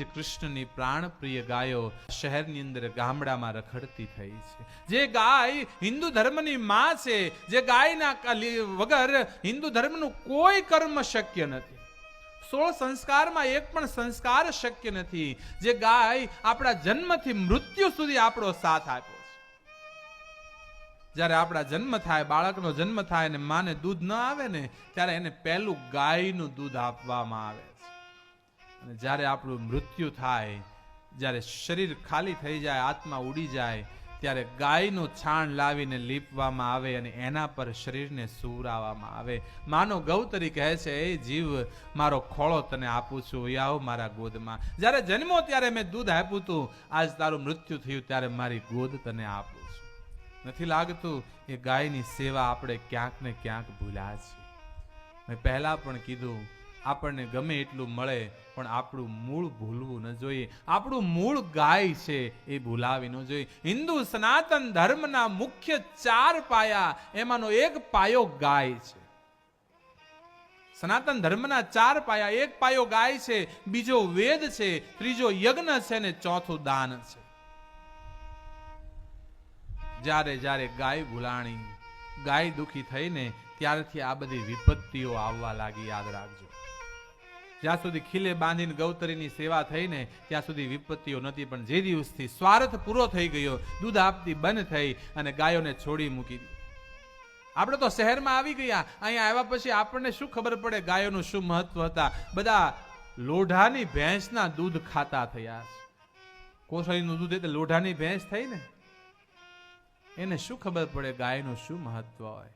જે કૃષ્ણની પ્રાણપ્રિય ગાયો શહેરની અંદર ગામડામાં રખડતી થઈ છે. જે ગાય હિન્દુ ધર્મની માં છે, જે ગાયના વગર હિન્દુ ધર્મનું કોઈ કર્મ શક્ય નથી. સોળ સંસ્કારમાં એક પણ સંસ્કાર શક્ય નથી, જે ગાય આપણા જન્મથી મૃત્યુ સુધી આપણો સાથ આપ્યો છે. જ્યારે આપણા જન્મ થાય, બાળકનો જન્મ થાય અને માને દૂધ ન આવે ને, ત્યારે એને પહેલું ગાયનું દૂધ આપવામાં આવે. અને જ્યારે આપણું મૃત્યુ થાય, જ્યારે શરીર ખાલી થઈ જાય, આત્મા ઉડી જાય, ત્યારે ગાયનું છાણ લાવીને લીપવામાં આવે અને એના પર શરીરને સુવરાવવામાં આવે. માનો ગૌતરી કહે છે, એ જીવ, મારો ખોળો તને આપું છું આવ મારા ગોદમાં. જ્યારે જન્મો ત્યારે મેં દૂધ આપ્યું હતું આજ તારું મૃત્યુ થયું, ત્યારે મારી ગોદ તને આપું છું. નથી લાગતું એ ગાયની સેવા આપણે ક્યાંક ને ક્યાંક ભૂલ્યા છીએ. મેં પહેલાં પણ કીધું આપણને ગમે એટલું મળે, પણ આપણું મૂળ ભૂલવું ન જોઈએ. આપણું મૂળ ગાય છે એ ભૂલાવી ન જોઈએ. હિન્દુ સનાતન ધર્મના મુખ્ય ચાર પાયા એમાંનો એક પાયો ગાય છે. સનાતન ધર્મના ચાર પાયા, એક પાયો ગાય છે, બીજો વેદ છે, ત્રીજો યજ્ઞ છે ને ચોથું દાન છે. જ્યારે જ્યારે ગાય ભૂલાણી, ગાય દુખી થઈને ત્યારથી આ બધી વિપત્તિઓ આવવા લાગી, યાદ રાખજો. જ્યાં સુધી ખીલે બાંધીને ગૌતરીની સેવા થઈને ત્યાં સુધી વિપત્તિઓ નથી પણ જે દિવસથી સ્વાર્થ પૂરો થઈ ગયો, દૂધ આપતી બંધ થઈ અને ગાયોને છોડી મૂકી આપણે તો શહેરમાં આવી ગયા, અહીંયા આવ્યા પછી આપણને શું ખબર પડે ગાયોનું શું મહત્વ હતા? બધા લોઢાની ભેંસના દૂધ ખાતા થયા કોસળીનું દૂધ એટલે લોઢાની ભેંસ થઈ ને? એને શું ખબર પડે ગાયનું શું મહત્વ હોય?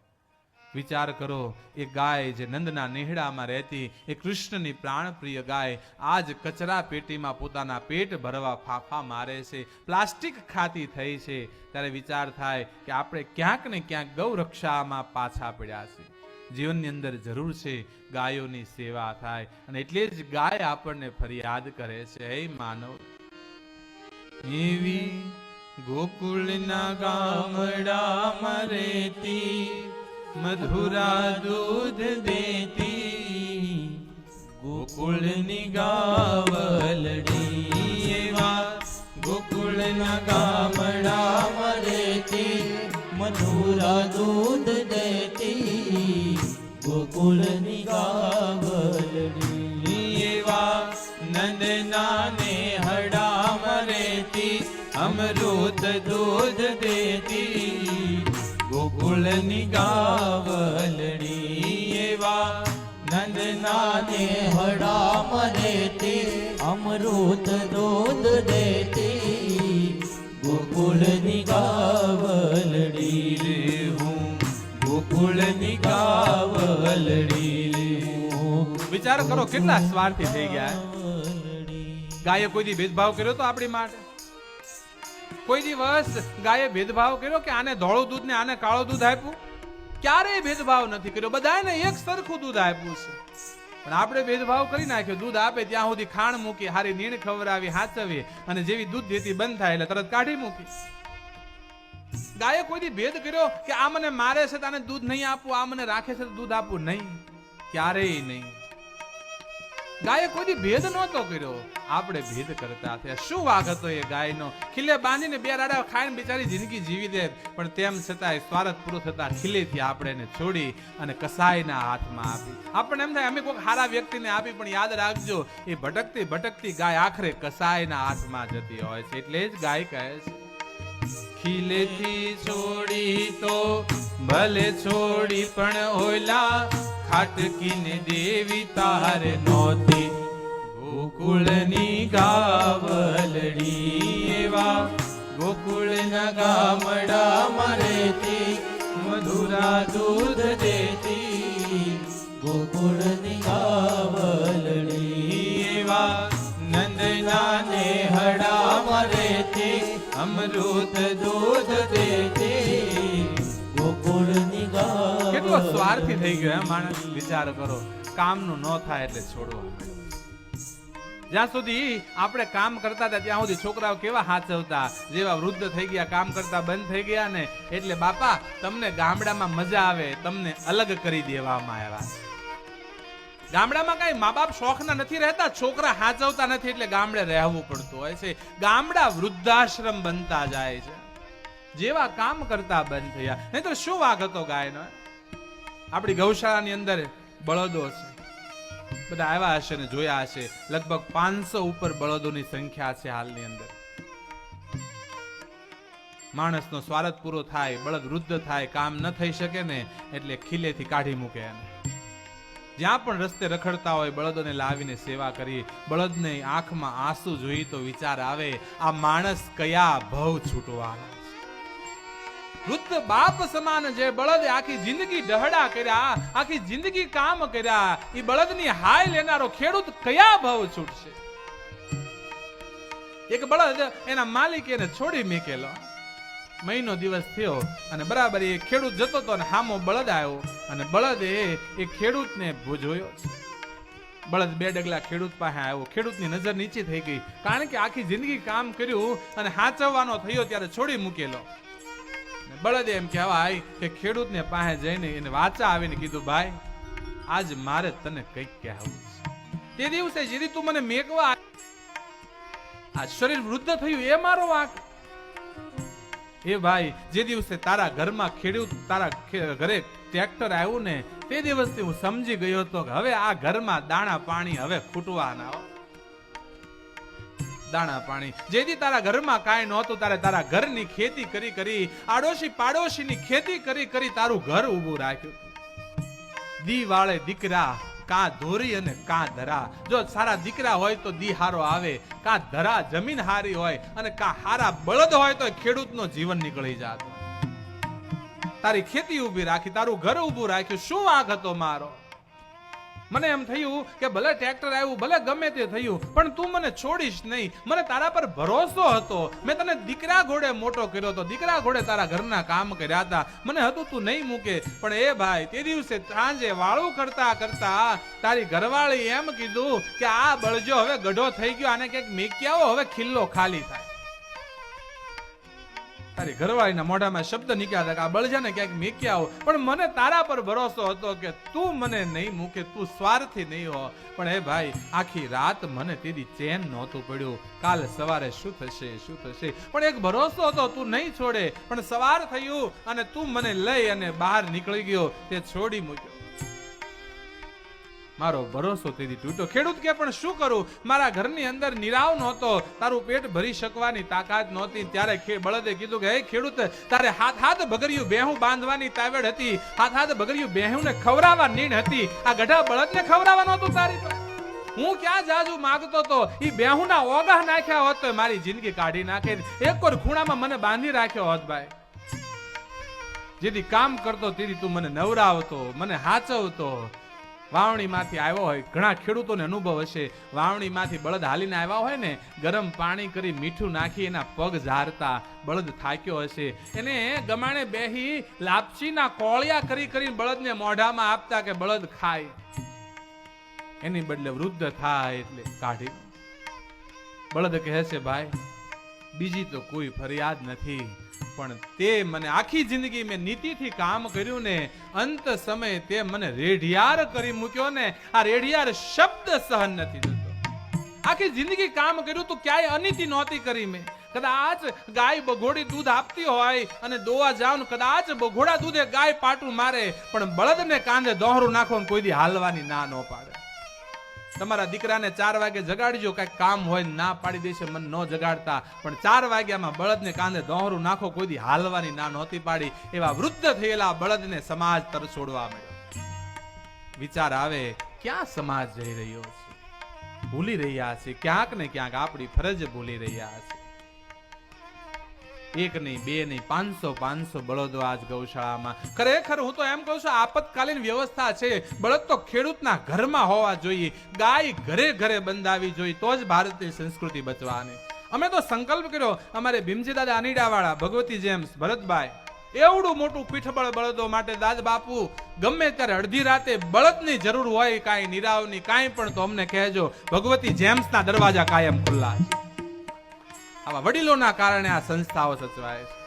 વિચાર કરો, એ ગાય જે નંદના નેહડામાં રહેતી, એ કૃષ્ણની પ્રાણપ્રિય ગાય આજ કચરા પેટીમાં પોતાના પેટ ભરવા ફાફા મારે છે, પ્લાસ્ટિક ખાતી થઈ છે. ત્યારે વિચાર થાય કે આપણે ક્યાંક ને ક્યાંક ગૌરક્ષામાં પાછા પડ્યા છે જીવનની અંદર જરૂર છે ગાયોની સેવા થાય અને એટલે જ ગાય આપણને ફરિયાદ કરે છે, હે માનવ. એવી ગોકુળના ગામડામાં રહેતી મધુરા દૂધ દેતી, ગોકુળની ગાવલડી એવા, ગોકુળના ગામડામાં રહેતી મધુરા દૂધ દેતી, ગોકુળની ગાવલડી એવા નંદના ને હડામાં રહેતી અમૃત દૂધ દેતી ગોકુળની ગાવલડી એવા નંદના હડા હડામાં રહેતી અમૃત દૂધ દેતી. ગોકુળની ગાવલડી હું, ગોકુળની ગાવલડી વિચાર કરો, કેટલા સ્વાર્થી થઈ ગયા. ગાયે કોઈ ભેદભાવ કર્યો તો આપણી માટે. કોઈ દિવસ ગાયે ભેદભાવ કર્યો કે આને ધોળું દૂધ ને આને કાળું દૂધ આપ્યું? ક્યારેય ભેદભાવ નથી કર્યો. બધાને એક સરખું દૂધ આપ્યું છે. પણ આપણે ભેદભાવ કરી નાખ્યો. દૂધ આપે ત્યાં સુધી ખાણ મૂકી, હારી નીણ ખવડાવી, હાચવી અને જેવી દૂધ દેતી બંધ થાય એટલે તરત કાઢી મૂકી. ગાયે કોઈ દી ભેદ કર્યો કે આ મને મારે છે તાને દૂધ નહીં આપવું આ મને રાખે છે દૂધ આપવું નહીં? ક્યારેય નહીં. ગાયે કોઈ ભેદ નહોતો કર્યો. આપણે ભેદ કરતા થયા. શું વાઘ હતો એ ગાયનો? ખીલે બાંધીને બે રાડા ખાઈને બિચારી જિંદગી જીવી દે. પણ તેમ છતાંય સ્વાર્થ પૂરો થતા ખીલેથી આપણે એને છોડી અને કસાયના હાથમાં આપી. આપણને એમ થાય, અમે કોઈ સારા વ્યક્તિને આપી, પણ યાદ રાખજો, એ ભટકતી ભટકતી ગાય આખરે કસાયના હાથમાં જતી હોય છે. એટલે જ ગાય કહે છે, ખીલેથી છોડી તો ભલે છોડી પણ ઓલા ખાટકીને દેવી તારે નોતી ગોકુળની ગાવલડી એવા ગોકુળના ગામડામાં રહેતી મધુરા દૂધ દેતી. ગોકુળની ગાવલડી એવા નંદના ને હડામાં રહેતી અમૃત દૂધ દેતી. ગોકુળની ગાવલડી કેટલો સ્વાર્થી થઈ ગયો એમ માણસ? વિચાર કરો, કામનું ન થાય એટલે છોડવા જ્યાં સુધી આપણે કામ કરતા હતા, ત્યાં સુધી છોકરાઓ કેવા હાચવતા જેવા વૃદ્ધ થઈ ગયા, કામ કરતા બંધ થઈ ગયા ને, એટલે બાપા, તમને ગામડામાં મજા આવે, તમને અલગ કરી દેવામાં આવ્યા. ગામડામાં કઈ મા બાપ શોખના નથી રહેતા, છોકરા હાચવતા નથી, એટલે ગામડે રહેવું પડતું હોય છે. ગામડા વૃદ્ધાશ્રમ બનતા જાય છે. જેવા કામ કરતા બંધ થયા. નહીં તો શું વાગ હતો ગાયનો આપણી ગૌશાળાની અંદર બળદો છે. બધા આવ્યા હશે ને જોયા હશે. લગભગ પાંચસો ઉપર બળદોની સંખ્યા છે હાલની અંદર. માણસનો સ્વાર્થ પૂરો થાય, બળદ વૃદ્ધ થાય, કામ ન થઈ શકે ને એટલે ખીલેથી કાઢી મૂકે એને. જ્યાં પણ રસ્તે રખડતા હોય, બળદોને લાવીને સેવા કરી, બળદને આંખમાં આંસુ જોઈ તો વિચાર આવે, આ માણસ કયા ભવ છૂટવાના. વૃદ્ધ બાપ સમાન જે બળદે આખી જિંદગી ડહડા કર્યા, આખી જિંદગી કામ કર્યા એ બળદની હાય લેનારો ખેડૂત કયા ભાવ છૂટશે? એક બળદ એના માલિક એને છોડી મેકેલો. મહિનો દિવસ થયો અને બરાબર એ ખેડૂત જતો હતો અને હામો બળદ આવ્યો અને બળદે એ ખેડૂતને જોયો છે. બળદ બે ડગલા ખેડૂત પાસે આવ્યો. ખેડૂતની નજર નીચી થઈ ગઈ. કારણ કે આખી જિંદગી કામ કર્યું અને હાચવવાનો થયો ત્યારે છોડી મૂકેલો. બળદે એમ કહેવાય કે ખેડૂતને પાસે જઈને એને વાચા આવીને કીધું, ભાઈ, આજ મારે તને કંઈક કહેવું તે દિવસે જેથી તું મને મેઘવા આ શરીર વૃદ્ધ થયું, એ મારો વાંક એ ભાઈ, જે દિવસે તારા ઘરમાં ખેડૂત તારા ઘરે ટ્રેક્ટર આવ્યું ને, તે દિવસથી હું સમજી ગયો હતો કે હવે આ ઘરમાં દાણા પાણી હવે ખૂટવાના. દાણા પાણી. જેથી તારા ઘરમાં કાંઈ નહોતું, તારે તારા ઘરની ખેતી કરી કરી, આડોશી પાડોશીની ખેતી કરી કરી તારું ઘર ઊભું રાખ્યું. દીવાળે દીકરા, કા ધોરી અને કા ધરા. જો સારા દીકરા હોય તો દી હારો આવે, કા ધરા જમીન હારી હોય અને કા હારા બળદ હોય તો ખેડૂતનો જીવન નીકળી જાત. તારી ખેતી ઊભી રાખી, તારું ઘર ઊભું રાખ્યું. શું વાંક હતો મારો? મને એમ થયું કે ભલે ટ્રેક્ટર આવ્યું, ભલે ગમે તે થયું, પણ તું મને છોડીશ નહીં. મને તારા પર ભરોસો હતો. મેં તને દીકરા ઘોડે મોટો કર્યો હતો. દીકરા ઘોડે તારા ઘરના કામ કર્યા હતા. મને હતું તું નહીં મૂકે. પણ એ ભાઈ, તે દિવસે સાંજે વાળું કરતા કરતા તારી ઘરવાળી એમ કીધું કે આ બળજો હવે ગઢો થઈ ગયો, આને ક્યાંક મેક્યાવો, હવે ખિલ્લો ખાલી થાય. તારી ઘરવાળીના મોઢામાં શબ્દ નીકળ્યા હતા કે આ બળજાને ક્યાંક મેકી આવો. પણ મને તારા પર ભરોસો હતો કે તું મને નહીં મૂકે, તું સ્વાર્થી નહીં હો. પણ એ ભાઈ, આખી રાત મને તેદી ચેન નહોતું પડ્યું. કાલ સવારે શું થશે શું થશે? પણ એક ભરોસો હતો, તું નહીં છોડે. પણ સવાર થયું અને તું મને લઈ અને બહાર નીકળી ગયો. તે છોડી મૂક્યો. મારો ભરોસો તેથી તૂટ્યો. ખેડૂત કે, પણ શું કરું? મારા ઘરની અંદર નિરાવ નહોતો. તારું પેટ ભરી શકવાની તાકાત નહોતી. ત્યારે બળદે કીધું કે, હે ખેડૂત, તારે હાથ હાથ બગડ્યું બેહું બાંધવાની તાવેડ હતી. હાથ હાથ બગડ્યું બેહું ને ખવરાવા નીણ હતી. આ ગઢા બળદને ખવરાવા નહોતું તારી હું ક્યાં જાજુ માગતો તો? એ બેહુના ઓગાહ નાખ્યા હોત તો મારી જિંદગી કાઢી નાખે એક વાર ખૂણામાં મને બાંધી રાખ્યો હોત ભાઈ. જેથી કામ કરતો તેથી તું મને નવરાવતો, મને હાચવતો. વાવણીમાંથી આવ્યો હોય, ઘણા ખેડૂતોને અનુભવ હશે. વાવણીમાંથી બળદ હાલીને આવ્યા હોય ને, ગરમ પાણી કરી મીઠું નાખી એના પગ ઝારતા બળદ થાક્યો હશે. એને ગમાણે બેહી લાપસીના કોળિયા કરી કરીને બળદને મોઢામાં આપતા કે બળદ ખાય. એની બદલે વૃદ્ધ થાય એટલે કાઢી. બળદ કહે છે, ભાઈ બીજી તો કોઈ ફરિયાદ નથી. પણ તે મને આખી જિંદગી મેં નીતિથી કામ કર્યું ને અંત સમયે તે મને રેઢિયાર કરી મૂક્યો ને આ રેઢિયાર શબ્દ સહન નથી થતો. આખી જિંદગી કામ કર્યું તો ક્યાંય અનીતિ નહોતી કરી મેં. કદાચ ગાય બઘોડી દૂધ આપતી હોય અને દોવા જાવ કદાચ બઘોડા દૂધે ગાય પાટું મારે, પણ બળદને કાંધે દોહરું નાખો કોઈ દી હાલવાની ના ન પાડે. તમારા દીકરાને ચાર વાગે જગાડજો કાંઈ કામ હોય ના પાડી દેશે, મન ન જગાડતા. પણ ચાર વાગ્યામાં બળદને કાંધે દોહરું નાખો કોઈ દી હાલવાની ના નહોતી પાડી. એવા વૃદ્ધ થયેલા બળદને સમાજ તર છોડવા મળ્યો વિચાર આવે, ક્યાં સમાજ જઈ રહ્યો છે? ભૂલી રહ્યા છે, ક્યાંક ને ક્યાંક આપણી ફરજ ભૂલી રહ્યા છે. એક નહીં, બે નહીં, પાંચસો પાંચસો બળદો આજ ગૌશાળામાં. ખરેખર હું તો એમ કહું છું, આપતકાલીન વ્યવસ્થા છે. બળદ તો ખેડૂતના ઘરમાં હોવા જોઈએ. ગાય ઘરે ઘરે બંધાવી જોઈએ, તો જ ભારતની સંસ્કૃતિ બચવાની. અમે તો સંકલ્પ કર્યો, અમારે ભીમજી દાદા અનીડાવાળા, ભગવતી જેમ્સ, ભરતભાઈ, એવડું મોટું પીઠબળ બળદો માટે દાદ બાપુ, ગમે ત્યારે અડધી રાતે બળદની જરૂર હોય કાંઈ, નિરાવની કાંઈ પણ તો અમને કહેજો, ભગવતી જેમ્સના દરવાજા કાયમ ખુલ્લા છે. આવા વડીલોના કારણે આ સંસ્થાઓ સચવાય છે.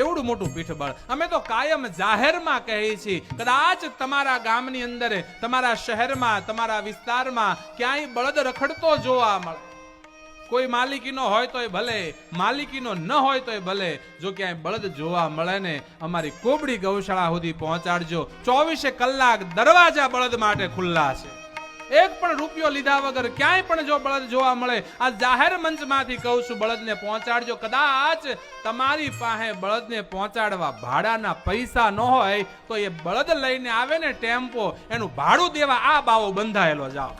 એવડું મોટું પીઠબળ. અમે તો કાયમ જાહેરમાં કહીએ છીએ, કદાચ તમારા ગામની અંદર, તમારા શહેરમાં, તમારા વિસ્તારમાં ક્યાંય બળદ રખડતો જોવા મળે. કોઈ માલિકીનો હોય તોય ભલે, માલિકીનો ન હોય તોય ભલે, જો ક્યાંય બળદ જોવા મળે ને, અમારી કોબડી ગૌશાળા સુધી પહોંચાડજો. ચોવીસે કલાક દરવાજા બળદ માટે ખુલ્લા છે. એક પણ રૂપિયો લીધા વગર ક્યાંય પણ જો બળદ જોવા મળે, આ જાહેર મંચમાંથી કહું છું, બળદને પહોંચાડજો. કદાચ તમારી પાસે બળદને પહોંચાડવા ભાડાના પૈસા ન હોય, તો એ બળદ લઈને આવે ને ટેમ્પો, એનું ભાડું દેવા આ બાવો બંધાયેલો જાઓ.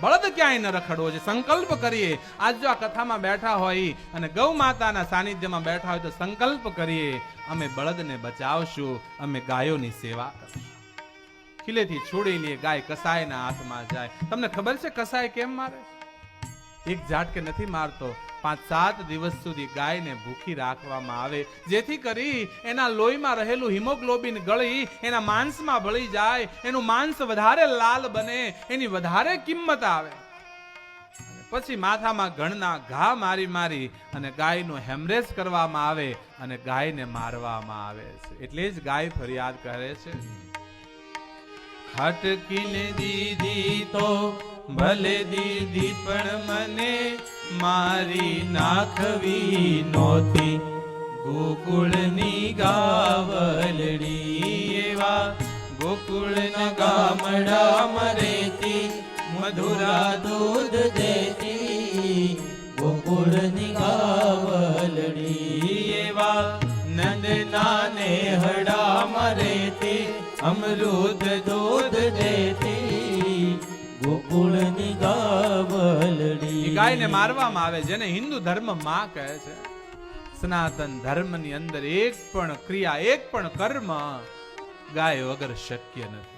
બળદ ક્યાંય ન રખડવો છે? સંકલ્પ કરીએ. આજ જો આ કથામાં બેઠા હોય અને ગૌ માતાના સાનિધ્યમાં બેઠા હોય, તો સંકલ્પ કરીએ, અમે બળદને બચાવશું, અમે ગાયોની સેવા કરશું. ખીલેથી છોડી લે ગાય કસાયના હાથમાં જાય. તમને ખબર છે કસાય કેમ મારે? એક ઝાટકે નથી મારતો. પાંચ સાત દિવસ સુધી ગાયને ભૂખી રાખવામાં આવે. જેથી કરી એના લોહીમાં રહેલું હિમોગ્લોબિન ગળી, એના માંસમાં ભળી જાય, એનું માંસ વધારે લાલ બને, એની વધારે કિંમત આવે. પછી માથામાં ઘણના ઘા મારી મારી અને ગાયનો હેમરેજ કરવામાં આવે અને ગાયને મારવામાં આવે છે. એટલે જ ગાય ફરિયાદ કરે છે. ખટકીને દીધી તો ભલે દીધી પણ મને મારી નાખવી નહોતી. ગોકુળની ગાવલડી એવા ગોકુળના ગામડા મરેતી, મધુરા દૂધ દેતી. ગોકુળની ગાવલડી એવા નંદના ને હડા મરેતી અમૃત દૂધ દેતી, ગોકુળની ગાવલડી. ગાયને મારવામાં આવે જેને હિન્દુ ધર્મમાં કહે છે. સનાતન ધર્મની અંદર એક પણ ક્રિયા, એક પણ કર્મ ગાય વગર શક્ય નથી.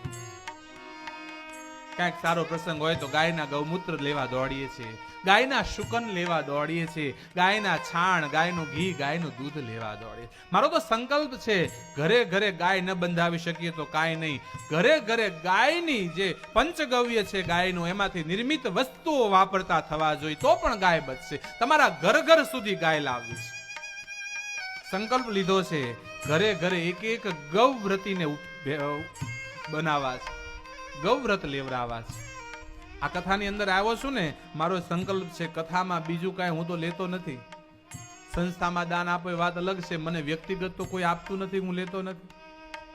ક્યાંક સારો પ્રસંગ હોય તો ગાયના ગૌમૂત્ર લેવા દોડીએ છીએ, ગાયના શુકન લેવા દોડીએ છીએ, ગાયના છાણ, ગાયનું ઘી, ગાયનું દૂધ લેવા દોડીએ મારો તો સંકલ્પ છે, ઘરે ઘરે ગાય ન બંધાવી શકીએ તો કાંઈ નહીં. ઘરે ઘરે ગાયની જે પંચગવ્ય છે ગાયનું, એમાંથી નિર્મિત વસ્તુઓ વાપરતા થવા જોઈએ, તો પણ ગાય બચશે. તમારા ઘર ઘર સુધી ગાય લાવવી છે. સંકલ્પ લીધો છે, ઘરે ઘરે એક એક ગૌવ્રતીને ઉપ- ભે- બનાવવા છે. ગૌવ્રત લેવડાવા છે. આ કથાની અંદર આવ્યો છું ને, મારો સંકલ્પ છે કથામાં બીજું કાંઈ હું તો લેતો નથી. સંસ્થામાં દાન આપો એ વાત અલગ છે, મને વ્યક્તિગત તો કોઈ આપતું નથી, હું લેતો નથી.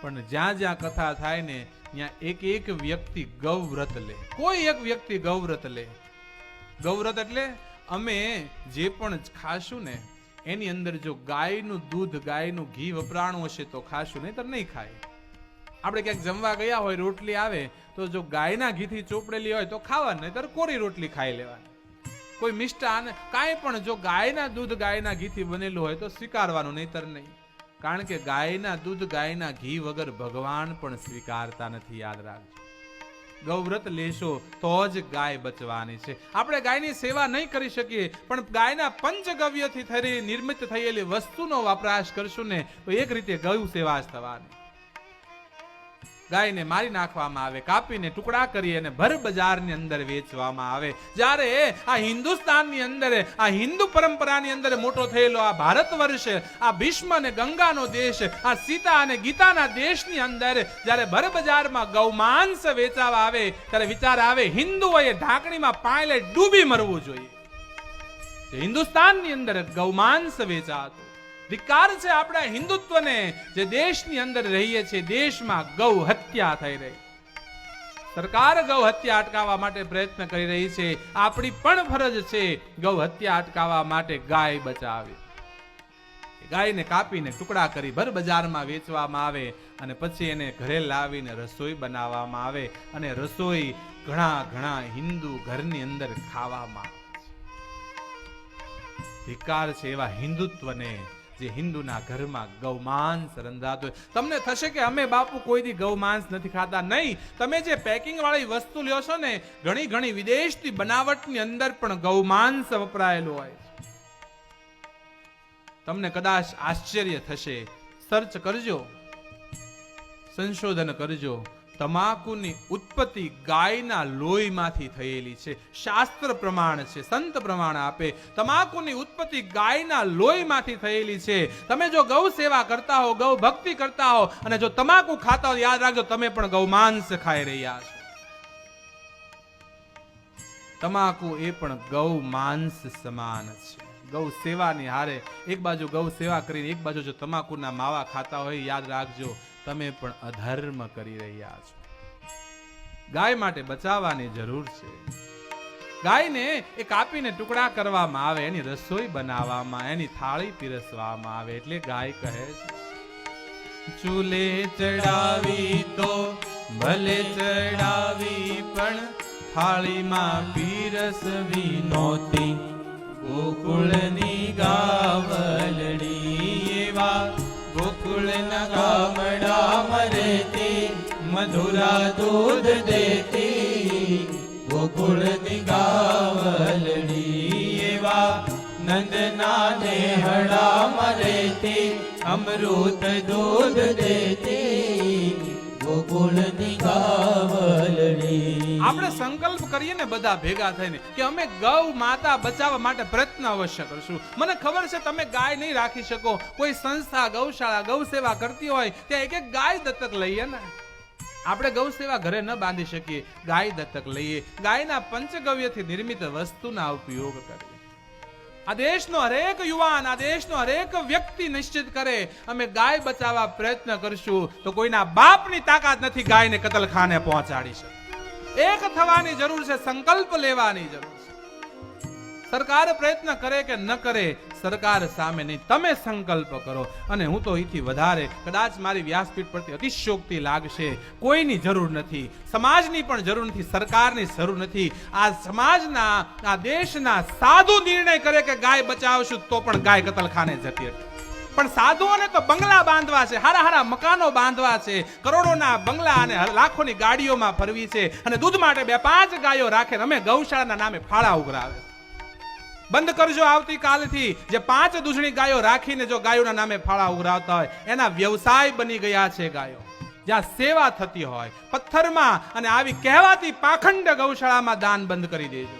પણ જ્યાં જ્યાં કથા થાય ને, ત્યાં એક એક વ્યક્તિ ગૌવ્રત લે. કોઈ એક વ્યક્તિ ગૌવ્રત લે. ગૌવ્રત એટલે અમે જે પણ ખાશું ને, એની અંદર જો ગાયનું દૂધ, ગાયનું ઘી વપરાણું હશે તો ખાશું નહીં તો નહીં ખાય. આપણે ક્યાંક જમવા ગયા હોય, રોટલી આવે, તો જો ગાયના ઘીથી ચોપડેલી હોય તો ખાવાની, નહીતર કોરી રોટલી ખાઈ લેવાની. કોઈ મિષ્ટાન, કાંઈ પણ જો ગાયના દૂધ ગાયના ઘીથી બનેલું હોય તો સ્વીકારવાનું, નહીતર નહીં. કારણ કે ગાયના દૂધ, ગાયના ઘી વગર ભગવાન પણ સ્વીકારતા નથી, યાદ રાખજો. ગૌવ્રત લેશો, તો જ ગાય બચવાની છે. આપણે ગાયની સેવા નહીં કરી શકીએ, પણ ગાયના પંચગવ્યથી થઈ નિર્મિત થયેલી વસ્તુનો વપરાશ કરશું ને, તો એક રીતે ગૌ સેવા જ થવાની. ગાયને મારી નાખવામાં આવે, કાપીને ટુકડા કરી અને ભર બજારની અંદર વેચવામાં આવે. જ્યારે આ હિન્દુસ્તાનની અંદર, આ હિન્દુ પરંપરાની અંદર મોટો થયેલો આ ભારત વર્ષ, આ ભીષ્મ અને ગંગાનો દેશ, આ સીતા અને ગીતાના દેશની અંદર જ્યારે ભર બજારમાં ગૌમાંસ વેચાવા આવે, ત્યારે વિચાર આવે, હિન્દુઓએ ઢાંકણીમાં પાયલે ડૂબી મરવું જોઈએ. હિન્દુસ્તાનની અંદર ગૌમાંસ વેચાતું. ધિક્કાર છે આપણા હિન્દુત્વને, જે દેશની અંદર રહીએ છીએ, દેશમાં ગૌ હત્યા થઈ રહી. સરકાર ગૌ હત્યા અટકાવવા માટે પ્રયત્ન કરી રહી છે. આપણી પણ ફરજ છે ગૌ હત્યા અટકાવવા માટે ગાય બચાવી ગાયને કાપીને ટુકડા કરી ભર બજારમાં વેચવામાં આવે અને પછી એને ઘરે લાવીને રસોઈ બનાવવામાં આવે અને રસોઈ ઘણા ઘણા હિન્દુ ઘરની અંદર ખાવામાં આવે છે એવા હિન્દુત્વને જે હિન્દુના ઘરમાં ગૌમાંસ રંધાતું હોય. તમને થશે કે અમે બાપુ કોઈ ગૌમાંસ નથી ખાતા? નહીં. તમે જે પેકિંગવાળી વસ્તુ લ્યો છો ને, ઘણી ઘણી વિદેશથી બનાવટની અંદર પણ ગૌમાંસ વપરાયેલું હોય તમને કદાચ આશ્ચર્ય થશે. સર્ચ કરજો. સંશોધન કરજો. તમાકુની ઉત્પત્તિ ગાયના લોહીમાંથી થયેલી છે. શાસ્ત્ર પ્રમાણ છે, સંત પ્રમાણ આપે. તમાકુની ઉત્પત્તિ ગાયના લોહીમાંથી થયેલી છે. તમે જો ગૌ સેવા કરતા હો, ગૌ ભક્તિ કરતા હો, અને જો તમાકુ ખાતા હો, યાદ રાખજો, તમે પણ ગૌમાંસ ખાઈ રહ્યા છો. તમાકુ એ પણ ગૌ માંસ સમાન છે. ગૌ સેવાની હારે એક બાજુ ગૌ સેવા કરીને એક બાજુ જો તમાકુના માવા ખાતા હોય, યાદ રાખજો. તમે પણ અધર્મ કરી રહ્યા છો. ગાય માટે બચાવવાની જરૂર છે. ગાયને એ કાપીને ટુકડા કરવામાં આવે, એની રસોઈ બનાવવામાં, એની થાળી પીરસવામાં આવે એટલે ગાય કહે છે. ચૂલે ચડાવી તો ભલે ચડાવી પણ થાળીમાં પીરસવી નહોતી. ગોકુળની ગાવલડી એવા ગોકુળના ગામડામાં રહેતી મધુરા દૂધ દેતી, ગોકુળની ગાવલડી એવા નંદના નેહડામાં રહેતી અમૃત દૂધ દેતી. ગોકુળની આપણે સંકલ્પ કરીએ ને બધા ભેગા થઈને કે અમે ગૌ માતા બચાવવા માટે પ્રયત્ન અવશ્ય કરશું. મને ખબર છે તમે ગાય નહીં રાખી શકો. કોઈ સંસ્થા ગૌશાળા ગૌ સેવા કરતી હોય ત્યાં એક એક ગાય દત્તક લઈએ ને. આપણે ગૌ સેવા ઘરે ન બાંધી શકીએ. ગાય દત્તક લઈએ. ગાયના પંચગવ્યથી નિર્મિત વસ્તુના ઉપયોગ કરીએ. આ દેશનો હરેક યુવાન આ દેશનો હરેક વ્યક્તિ નિશ્ચિત કરે. અમે ગાય બચાવવા પ્રયત્ન કરશું તો કોઈના બાપની તાકાત નથી ગાયને કતલખાને પહોંચાડી શકે. એક થવાની જરૂર છે, સંકલ્પ લેવાની જરૂર. સરકાર પ્રયત્ન કરે કે ન કરે, સરકાર સામે નહીં તમે સંકલ્પ કરો. અને હું તો અહીંથી વધારે કદાચ મારી વ્યાસપીઠ પરથી અતિશયોક્તિ લાગશે. કોઈની જરૂર નથી. સમાજની પણ જરૂર નથી, સરકારની જરૂર નથી. આ સમાજના, આ દેશના સાધુ નિર્ણય કરે કે ગાય બચાવશું તો પણ ગાય કતલખાને જતી પણ સાધુઓને તો બંગલા બાંધવા છે હારા હારા મકાનો બાંધવા છે, કરોડોના બંગલા અને લાખોની ગાડીઓમાં ફરવી છે. અને દૂધ માટે બે પાંચ ગાયો રાખે અમે ગૌશાળાના નામે ફાળા ઉઘરાવે છે. બંધ કરજો આવતીકાલથી જે પાંચ દૂધણી ગાયો રાખીને જો ગાયોના નામે ફાળા ઉઘરાવતા હોય, એના વ્યવસાય બની ગયા છે ગાયો. જ્યાં સેવા થતી હોય, પથ્થરમાં અને આવી કહેવાતી પાખંડ ગૌશાળામાં દાન બંધ કરી દેજો.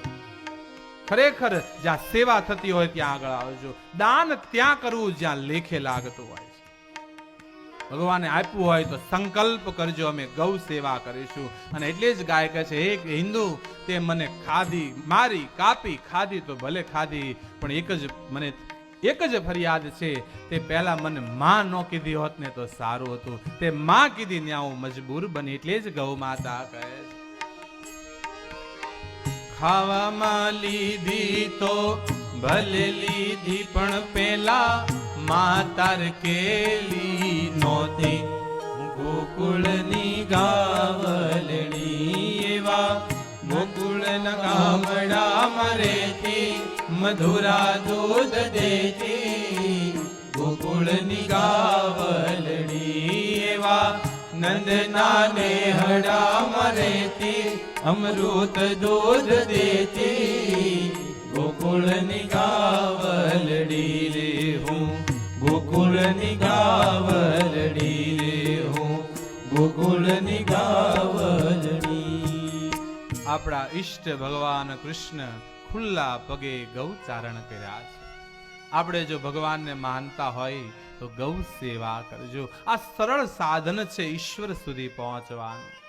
ખરેખર જ્યાં સેવા થતી હોય ત્યાં આગળ આવજો. દાન ત્યાં કરવું જ્યાં લેખે લાગતું હોય ભગવાને આપ્યું હોય તો સંકલ્પ કરજો, અમે ગૌ સેવા કરીશું. અને એટલે જ ગાય કહે છે એક હિન્દુ, તે મને ખાધી, મારી કાપી, ખાધી તો ભલે ખાધી, પણ એક જ મને, એક જ ફરિયાદ છે, તે પહેલાં મને માં ન કીધી હોત ને તો સારું હતું. તે માં કીધી ને હું મજબૂર બની, એટલે જ ગૌ માતા કહે ખાવામાં લીધી તો ભલે લીધી, પણ પેલા માતાર કેલી નોતી. ગોકુળની ગાવલણી એવા. ગોકુળના ગામડા મરેતી મધુરા દૂધ દેતી. ગોકુળની ગાવલણી એવા. નંદના નેહડામાં મરેતી અમૃત દૂધ દેતી. ગોકુળની ગાવલડી રે હું. ગોકુળની ગાવલડી રે હો ગોકુળની ગાવલડી આપણા ઈષ્ટ ભગવાન કૃષ્ણ ખુલ્લા પગે ગૌચારણ કર્યા છે. આપણે જો ભગવાનને માનતા હોય તો ગૌ સેવા કરજો. આ સરળ સાધન છે ઈશ્વર સુધી પહોંચવાનું.